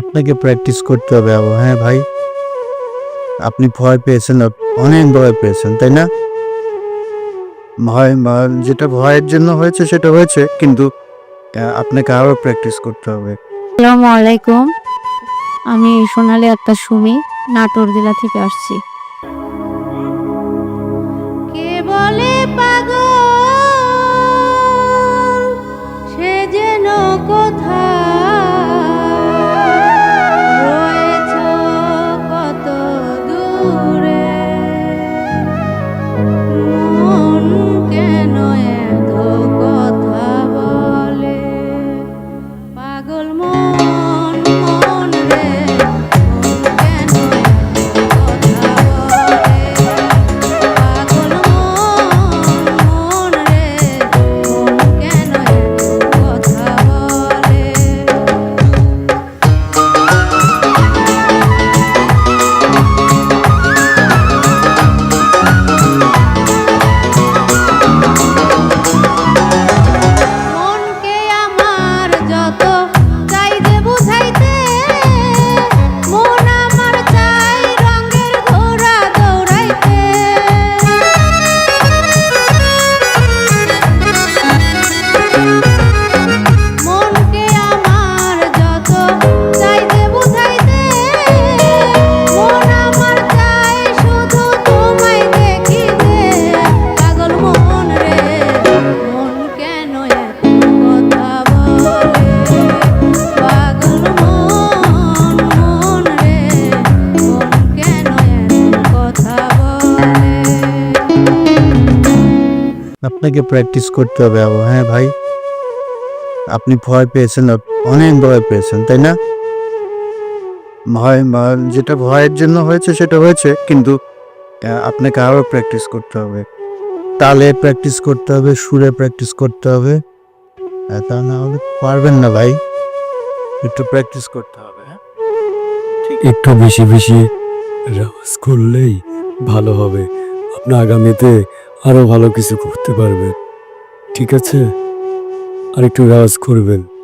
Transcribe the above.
আপনাকে প্র্যাকটিস করতে হবে আবার হ্যাঁ ভাই, আপনি ভয় পেয়েছেন, অনেক ভয় পেয়েছেন, তাই না? ভয় যেটা ভয়ের জন্য হয়েছে সেটা হয়েছে, কিন্তু আপনাকে আরও প্র্যাকটিস করতে হবে। আসসালামু আলাইকুম। আমি সোনালী আক্তার সুমি নাটোর জেলা থেকে আসছি। আপনাকে প্র্যাকটিস করতে হবে আবার হ্যাঁ ভাই। আপনি ভয় পেয়েছেন অনেক ভয় পেয়েছেন, তাই না? ভয় যেটা ভয়ের জন্য হয়েছে সেটা হয়েছে, কিন্তু আপনাকে আরও প্র্যাকটিস করতে হবে। তালে প্র্যাকটিস করতে হবে, সুরে প্র্যাকটিস করতে হবে তা না হলে পারবেন না ভাই। একটু প্র্যাকটিস করতে হবে হ্যাঁ? একটু বেশি বেশি রেওয়াজ করলেই ভালো হবে। আপনার আগামীতে আরও ভালো কিছু করতে পারবেন। ঠিক আছে? আর একটু রেওয়াজ করবেন।